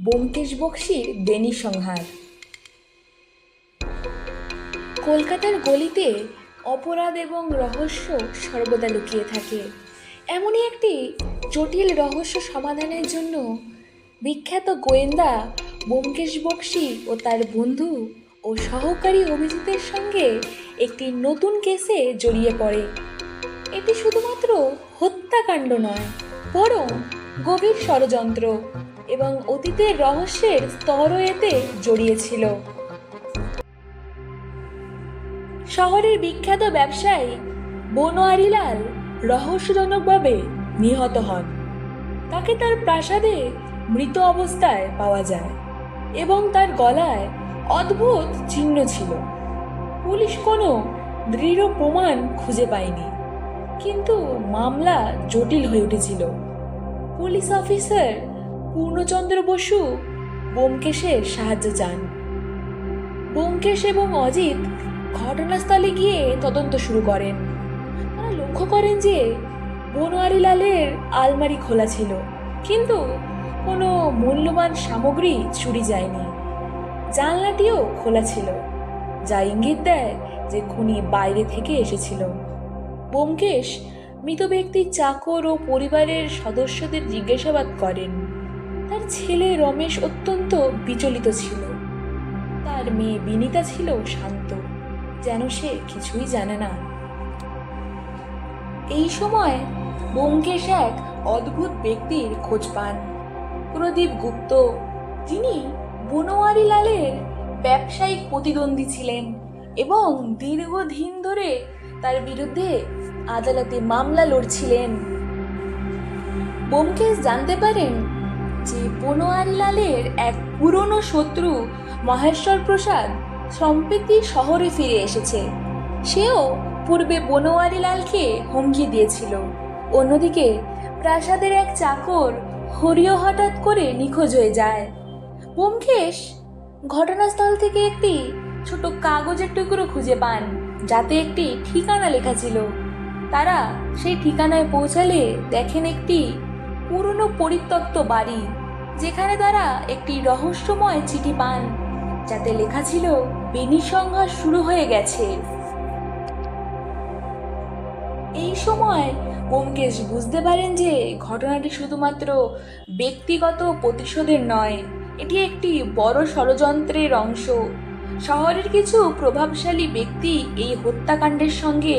ব্যোমকেশ বক্সির বেনি সংহার। কলকাতার গলিতে অপরাধ এবং রহস্য সর্বদা লুকিয়ে থাকে। এমনই একটি জটিল রহস্য সমাধানের জন্য বিখ্যাত গোয়েন্দা ব্যোমকেশ বক্সি ও তার বন্ধু ও সহকারী অভিজিতের সঙ্গে একটি নতুন কেসে জড়িয়ে পড়ে। এটি শুধুমাত্র হত্যাকাণ্ড নয়, বরং গভীর ষড়যন্ত্র এবং অতীতের রহস্যের স্তরও এতে জড়িয়েছিল। শহরের বিখ্যাত ব্যবসায়ী বনোয়ারিলাল রহস্যজনকভাবে নিহত হন। তাকে তার প্রাসাদে মৃত অবস্থায় পাওয়া যায় এবং তার গলায় অদ্ভুত চিহ্ন ছিল। পুলিশ কোনো দৃঢ় প্রমাণ খুঁজে পায়নি, কিন্তু মামলা জটিল হয়ে উঠেছিল। পুলিশ অফিসার পূর্ণচন্দ্র বসু, বোমকেশের সাহায্য চান। ব্যোমকেশ এবং অজিত ঘটনাস্থলে গিয়ে তদন্ত শুরু করেন। তারা লক্ষ্য করেন যে বনোয়ারিলালের আলমারি খোলা ছিল, কিন্তু কোনো মূল্যবান সামগ্রী চুরি যায়নি। জানলাটিও খোলা ছিল, যা ইঙ্গিত দেয় যে খুনি বাইরে থেকে এসেছিল। ব্যোমকেশ মৃত ব্যক্তির চাকর ও পরিবারের সদস্যদের জিজ্ঞাসাবাদ করেন। তার ছেলে রমেশ অত্যন্ত বিচলিত ছিল। তার মেয়ে বিনিতা ছিল শান্ত, যেন সে কিছুই জানে না। এই সময় ব্যোমকেশ এক অদ্ভুত ব্যক্তির খোঁজ পান। প্রদীপ গুপ্ত, যিনি বনোয়ারি লালের ব্যবসায়িক প্রতিদ্বন্দ্বী ছিলেন এবং দীর্ঘদিন ধরে তার বিরুদ্ধে আদালতে মামলা লড়ছিলেন। ব্যোমকেশ জানতে পারেন যে বনোয়ারি লালের এক পুরনো শত্রু মহেশ্বর প্রসাদ সম্প্রতি শহরে ফিরে এসেছে। সেও পূর্বে বনোয়ারি লালকে হুমকি দিয়েছিল। অন্যদিকে প্রাসাদের এক চাকর হরিও হঠাৎ করে নিখোঁজ হয়ে যায়। ব্যোমকেশ ঘটনাস্থল থেকে একটি ছোট কাগজের টুকরো খুঁজে পান, যাতে একটি ঠিকানা লেখা ছিল। তারা সেই ঠিকানায় পৌঁছালে দেখেন একটি পুরনো পরিত্যক্ত বাড়ি, যেখানে তারা একটি রহস্যময় চিঠি পান, যাতে লেখা ছিল বেনি সংঘাত শুরু হয়ে গেছে। এই সময় ব্যোমকেশ বুঝতে পারেন যে ঘটনাটি শুধুমাত্র ব্যক্তিগত প্রতিশোধের নয়, এটি একটি বড় ষড়যন্ত্রের অংশ। শহরের কিছু প্রভাবশালী ব্যক্তি এই হত্যাকাণ্ডের সঙ্গে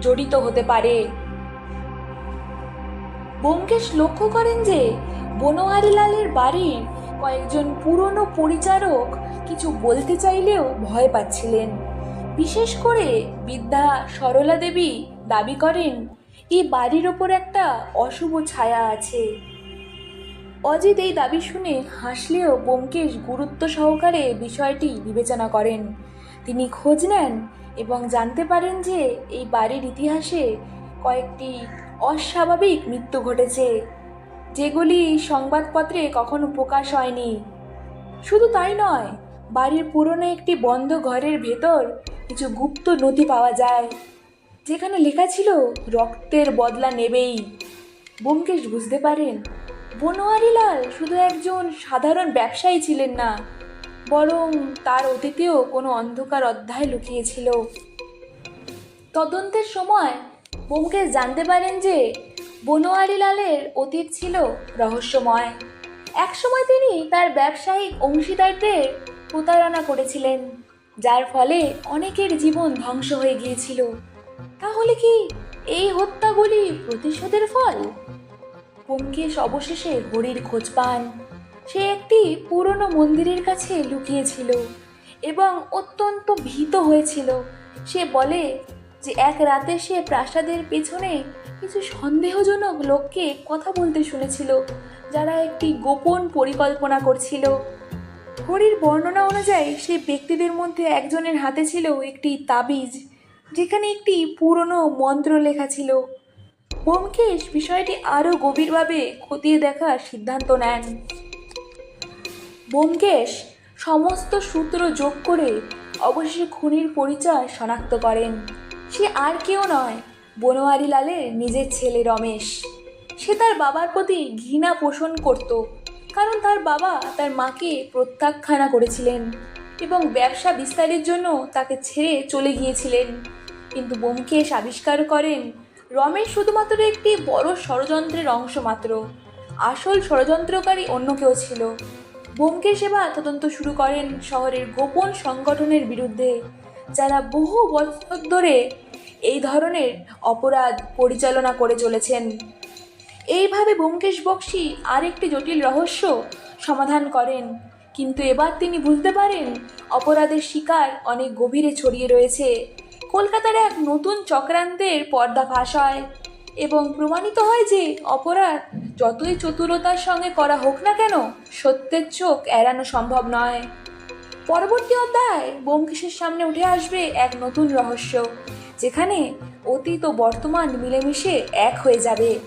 জড়িত হতে পারে। ব্যোমকেশ লক্ষ্য করেন যে বনোয়ারিলালের বাড়ির কয়েকজন পুরনো পরিচারক কিছু বলতে চাইলেও ভয় পাচ্ছিলেন। বিশেষ করে বিদ্যা সরলা দেবী দাবি করেন, এই বাড়ির ওপর একটা অশুভ ছায়া আছে। অজিত এই দাবি শুনে হাসলেও ব্যোমকেশ গুরুত্ব সহকারে বিষয়টি বিবেচনা করেন। তিনি খোঁজ নেন এবং জানতে পারেন যে এই বাড়ির ইতিহাসে কয়েকটি অস্বাভাবিক মৃত্যু ঘটেছে, যেগুলি সংবাদপত্রে কখনো প্রকাশ হয়নি। শুধু তাই নয়, বাড়ির পুরনো একটি বন্ধ ঘরের ভেতর কিছু গুপ্ত নথি পাওয়া যায়, যেখানে লেখা ছিল, রক্তের বদলা নেবেই। ব্যোমকেশ বুঝতে পারেন, বনোয়ারিলাল শুধু একজন সাধারণ ব্যবসায়ী ছিলেন না বরং তার অতীতেও কোনো অন্ধকার অধ্যায় লুকিয়েছিল। তদন্তের সময় ব্যোমকেশ জানতে পারেন যে বনোয়ারিলালের অতীত ছিল রহস্যময়। একসময় তিনি তার ব্যবসায়িক অংশীদারদের প্রতারণা করেছিলেন, যার ফলে অনেকের জীবন ধ্বংস হয়ে গিয়েছিল। তাহলে কি এই হত্যাগুলি প্রতিশোধের ফল? ব্যোমকেশ অবশেষে হরির খোঁজ পান। সে একটি পুরনো মন্দিরের কাছে লুকিয়েছিল এবং অত্যন্ত ভীত হয়েছিল। সে বলে যে এক রাতে সে প্রাসাদের পেছনে কিছু সন্দেহজনক লোককে কথা বলতে শুনেছিল, যারা একটি গোপন পরিকল্পনা করছিল। হরির বর্ণনা অনুযায়ী সেই ব্যক্তিদের মধ্যে একজনের হাতে ছিল একটি তাবিজ, যেখানে একটি পুরনো মন্ত্র লেখা ছিল। ব্যোমকেশ বিষয়টি আরও গভীরভাবে খতিয়ে দেখার সিদ্ধান্ত নেন। ব্যোমকেশ সমস্ত সূত্র যোগ করে অবশেষে খুনির পরিচয় শনাক্ত করেন। সে আর কেউ নয় বনোয়ারি লালের নিজের ছেলে রমেশ। সে তার বাবার প্রতি ঘৃণা পোষণ করত, কারণ তার বাবা তার মাকে প্রত্যাখ্যানা করেছিলেন এবং ব্যবসা বিস্তারের জন্য তাকে ছেড়ে চলে গিয়েছিলেন। কিন্তু ব্যোমকেশ আবিষ্কার করেন, রমেশ শুধুমাত্র একটি বড় ষড়যন্ত্রের অংশ মাত্র। আসল ষড়যন্ত্রকারী অন্য কেউ ছিল। ব্যোমকেশ এবার তদন্ত শুরু করেন শহরের গোপন সংগঠনের বিরুদ্ধে, যারা বহু বছর ধরে এই ধরনের অপরাধ পরিচালনা করে চলেছেন। এইভাবে ব্যোমকেশ বক্সি আরেকটি জটিল রহস্য সমাধান করেন। কিন্তু এবার তিনি বুঝতে পারেন, অপরাধের শিকার অনেক গভীরে ছড়িয়ে রয়েছে। কলকাতার এক নতুন চক্রান্তের পর্দা ফাঁস হয়। এবং প্রমাণিত হয় যে অপরাধ যতই চতুরতার সঙ্গে করা হোক না কেন, সত্যের চোখ এড়ানো সম্ভব নয়। পরবর্তী অধ্যায় ব্যোমকেশের সামনে উঠে আসবে এক নতুন রহস্য, যেখানে অতীত ও বর্তমান মিলেমিশে এক হয়ে যাবে।